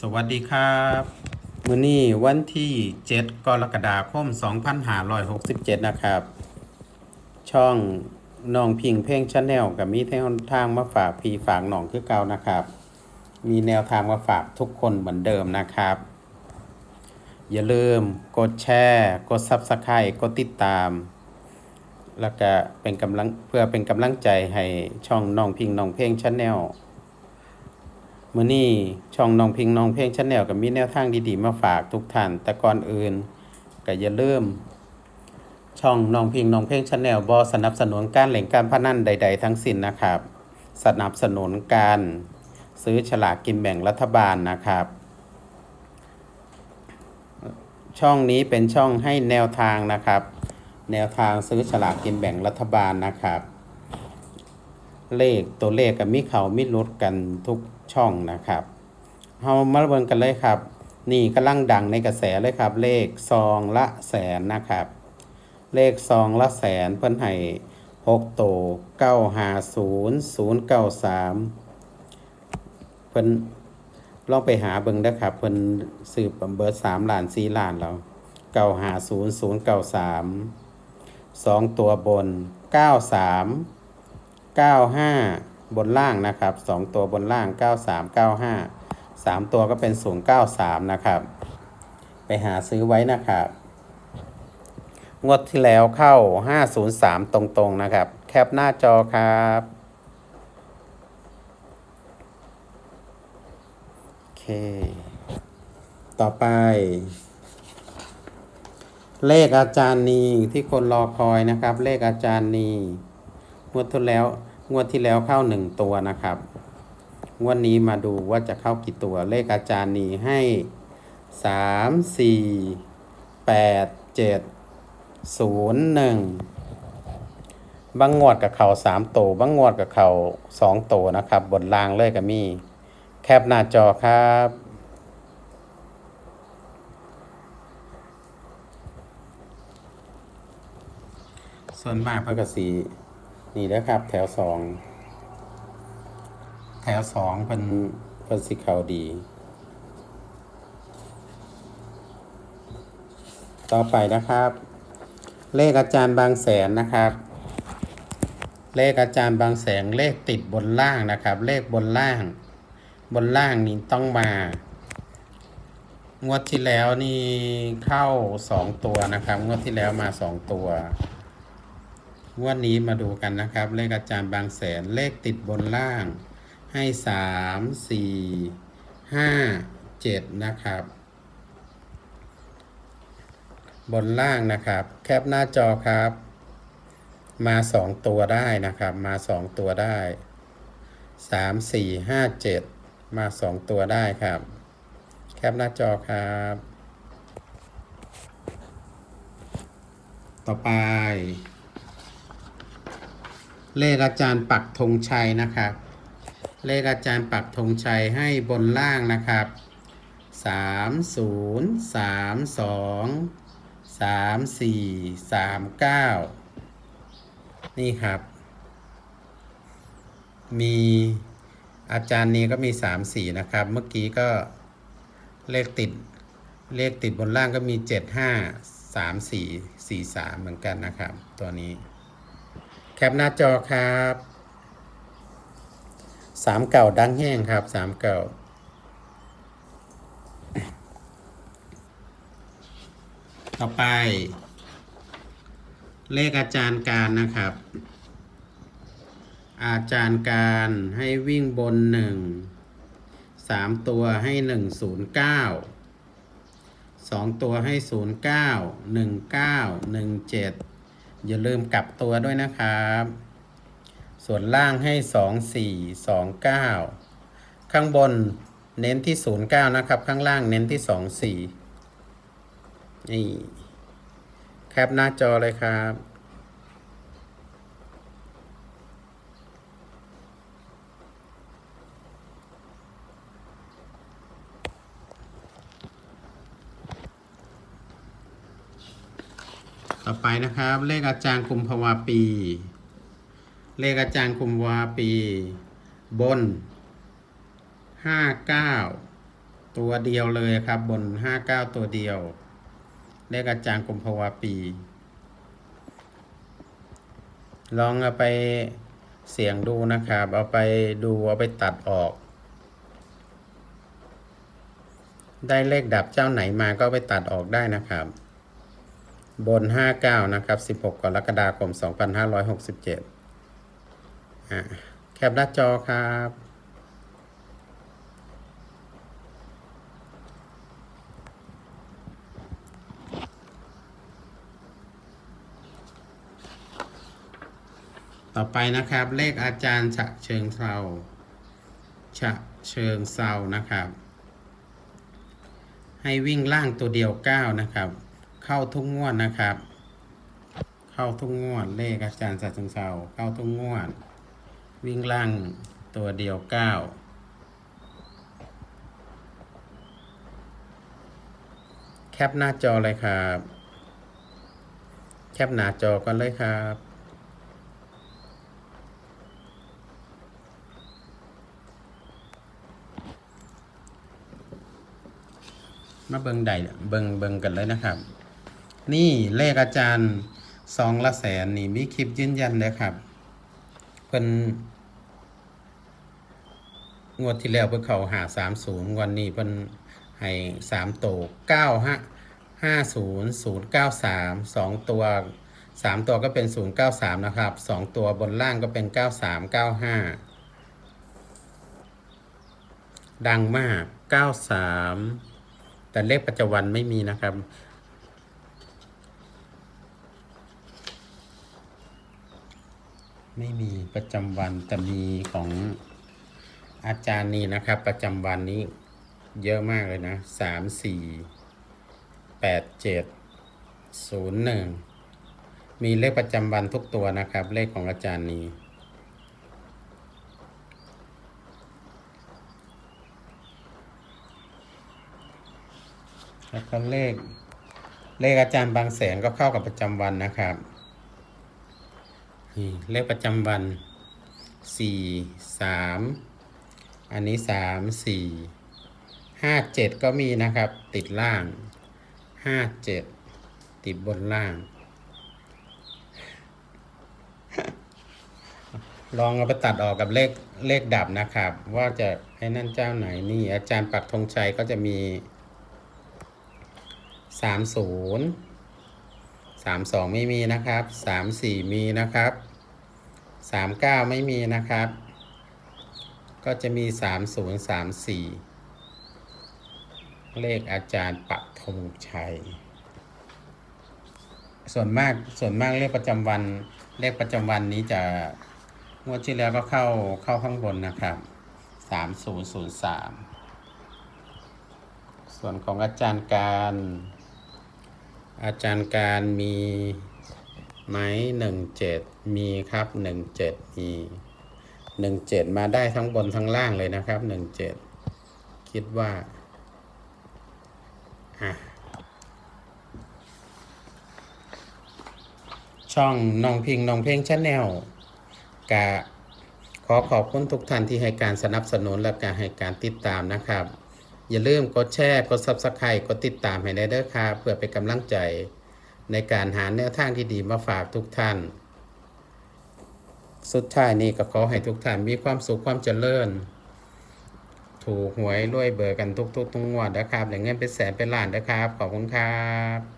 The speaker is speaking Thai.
สวัสดีครับมื้อนี้วันที่ 7 กรกฎาคม 2567 นะครับ ช่องน้องพิงเพ่งชาแนลกับมีแนวทางมาฝากพี่ฝากหนองคือเก่านะครับ มีแนวทางมาฝากทุกคนเหมือนเดิมนะครับ อย่าลืมกดแชร์ กด Subscribe กดติดตาม แล้วก็เป็นกำลังเพื่อเป็นกำลังใจให้ช่องน้องพิงน้องเพ่งชาแนล มื่อนี้ช่องน้องพิงน้องเพลงชาแนลกับมีแนวทางดีๆมาฝากทุกท่านแต่ก่อนอื่นก็อย่าลืมช่องน้องพิงน้องเพลงชาแนลบอสนับสนุนการเล่นการพนันใด ๆ ทั้งสิ้นนะครับ สนับสนุนการซื้อฉลากกินแบ่งรัฐบาลนะครับ ช่องนี้เป็นช่องให้แนวทางนะครับ แนวทางซื้อฉลากกินแบ่งรัฐบาลนะครับ เลขตัวเลขกับมิเขามิลดกันทุก ช่องนะครับเฮามาเบิ่งกันเลยครับ นี่กำลังดังในกระแสเลยครับ เลขซองละแสนนะครับ เลขซองละแสนเพิ่นให้หกโตเก้าหาศูนย์ศูนย์เก้าสามเพิ่นลองไปหาเบิ่งเด้ครับเพิ่นสืบเบิร์ดสามล้านสี่ล้านแล้วเก้าหาศูนย์ศูนย์เก้าสามสองตัวบนเก้าสาม95 บนล่างนะครับ 2 ตัวบนล่าง 93 95 3 ตัวก็เป็น 093 นะครับ ไปหาซื้อไว้นะครับ งวดที่แล้วเข้า 503 ตรงๆนะครับ แคปหน้าจอครับโอเค ต่อไป เลขอาจารย์นีที่คนรอคอยนะครับ เลขอาจารย์นีงวดที่แล้ว งวดที่แล้วเข้าหนึ่งตัวนะครับงวดนี้มาดูว่าจะเข้ากี่ตัวเลขอาจารย์นี้ให้สามสี่แปดเจ็ดศูนย์หนึ่งบางงวดกับเขาสามตัวบางงวดกับเขาสองตัวนะครับ บนรางเลยกับมี แคปหน้าจอครับส่วนมากพระกสี นี่นะครับ แถวสองแถวสองเป็นเป็นสิเขาดี ต่อไปนะครับ เลขอาจารย์บางแสนนะครับ เลขอาจารย์บางแสนเลขติดบนล่างนะครับ เลขบนล่าง บนล่างนี่ต้องมางวดที่แล้วนี่เข้าสองตัวนะครับ งวดที่แล้วมาสองตัว งวดนี้มาดูกันนะครับ เลขอาจารย์บางแสนเลขติดบนล่าง ให้สามสี่ห้าเจ็ดนะครับ บนล่างนะครับ แคปหน้าจอครับ มาสองตัวได้นะครับ มาสองตัวได้สามสี่ห้าเจ็ดมาสองตัวได้ครับ แคปหน้าจอครับ ต่อไป เลขอาจารย์ปักธงชัยนะครับ เลขอาจารย์ปักธงชัยให้บนล่างนะครับสามศูนย์สามสองสามสี่สามเก้านี่ครับ มีอาจารย์นี้ก็มีสามสี่นะครับ เมื่อกี้ก็เลขติดเลขติดบนล่างก็มีเจ็ดห้าสามสี่สี่สามเหมือนกันนะครับ ตัวนี้ แคปหน้าจอครับสามเก่าดังแห้งครับสามเก่าต่อไป เลขอาจารย์การนะครับ อาจารย์การให้วิ่งบนหนึ่งสามตัวให้หนึ่งศูนย์เก้าสองตัวให้ศูนย์เก้าหนึ่งเก้าหนึ่งเจ็ด อย่าลืมกลับตัวด้วยนะครับ ส่วนล่างให้สองสี่สองเก้าข้างบนเน้นที่ศูนย์เก้านะครับ ข้างล่างเน้นที่สองสี่นี่ แคปหน้าจอเลยครับ ต่อไปนะครับ เลขอาจารย์กุมภาวาปี เลขอาจารย์กุมภาวาปี บนห้าเก้าตัวเดียวเลยครับ บนห้าเก้าตัวเดียว เลขอาจารย์กุมภาวาปี ลองเอาไปเสียงดูนะครับ เอาไปดูเอาไปตัดออก ได้เลขดับเจ้าไหนมาก็ไปตัดออกได้นะครับ บน 59 นะครับ 16 กรกฎาคม 2567อะแคปหน้าจอครับ ต่อไปนะครับ เลขอาจารย์ฉะเชิงเซาฉะเชิงเซานะครับ ให้วิ่งล่างตัวเดียว 9 นะครับ เข้าทุกงวดนะครับ เข้าทุกงวดเลขอาจารย์ฉะเชิงเซาเข้าทุกงวด วิ่งล่างตัวเดียว9แคปหน้าจอเลยครับ แคปหน้าจอกันเลยครับมาเบิงใดเบิงเบิงกันเลยนะครับ นี่เลขอาจารย์สองละแสนนี่มีคลิปยืนยันเลยครับเพิ่นงวดที่แล้วเพิ่นเขาหาสามศูนย์วันนี้เพิ่นให้สามโตเก้าห้าห้าศูนย์ศูนย์เก้าสามสองตัวสามตัวก็เป็นศูนย์เก้าสามนะครับสองตัวบนล่างก็เป็นเก้าสามเก้าห้าดังมากเก้าสามแต่เลขปัจจุบันไม่มีนะครับ ไม่มีประจำวันแต่มีของอาจารย์นี่นะครับ ประจำวันนี้เยอะมากเลยนะสามสี่แปดเจ็ดศูนย์หนึ่งมีเลขประจำวันทุกตัวนะครับ เลขของอาจารย์นี้ แล้วก็เลขเลขอาจารย์บางแสนก็เข้ากับประจำวันนะครับ นี่เลขประจำวันสี่สามอันนี้สามสี่ห้าเจ็ดก็มีนะครับ ติดล่างห้าเจ็ดติดบนล่าง ลองเอาไปตัดออกกับเลขเลขดับนะครับ ว่าจะให้นั่นเจ้าไหนนี่ อาจารย์ปักธงชัยก็จะมีสามศูนย์สามสองไม่มีนะครับสามสี่มีนะครับ สามเก้าไม่มีนะครับ ก็จะมีสามศูนย์สามสี่เลขอาจารย์ปักธงชัย ส่วนมากส่วนมากเลขประจำวัน เลขประจำวันนี้จะงวดที่แล้วก็เข้าเข้าข้างบนนะครับสามศูนย์ศูนย์สามส่วนของอาจารย์การ อาจารย์การมี ไหมหนึ่งเจ็ดมีครับหนึ่งเจ็ดมีหนึ่งเจ็ดมาได้ทั้งบนทั้งล่างเลยนะครับหนึ่งเจ็ดคิดว่าอะช่องน้องพิงน้องเพลงชาแนลกะขอขอบคุณทุกท่านที่ให้การสนับสนุนและการให้การติดตามนะครับ อย่าลืมกดแชร์ กด Subscribe กดติดตามให้ได้เด้อครับเพื่อเป็นกำลังใจ ในการหาแนวทางที่ดีมาฝากทุกท่าน สุดท้ายนี้ก็ขอให้ทุกท่านมีความสุขความเจริญ ถูกหวยรวยเบอร์กันทุกๆทุกงวดนะครับอย่างเงินเป็นแสนเป็นล้านนะครับ ขอบคุณครับ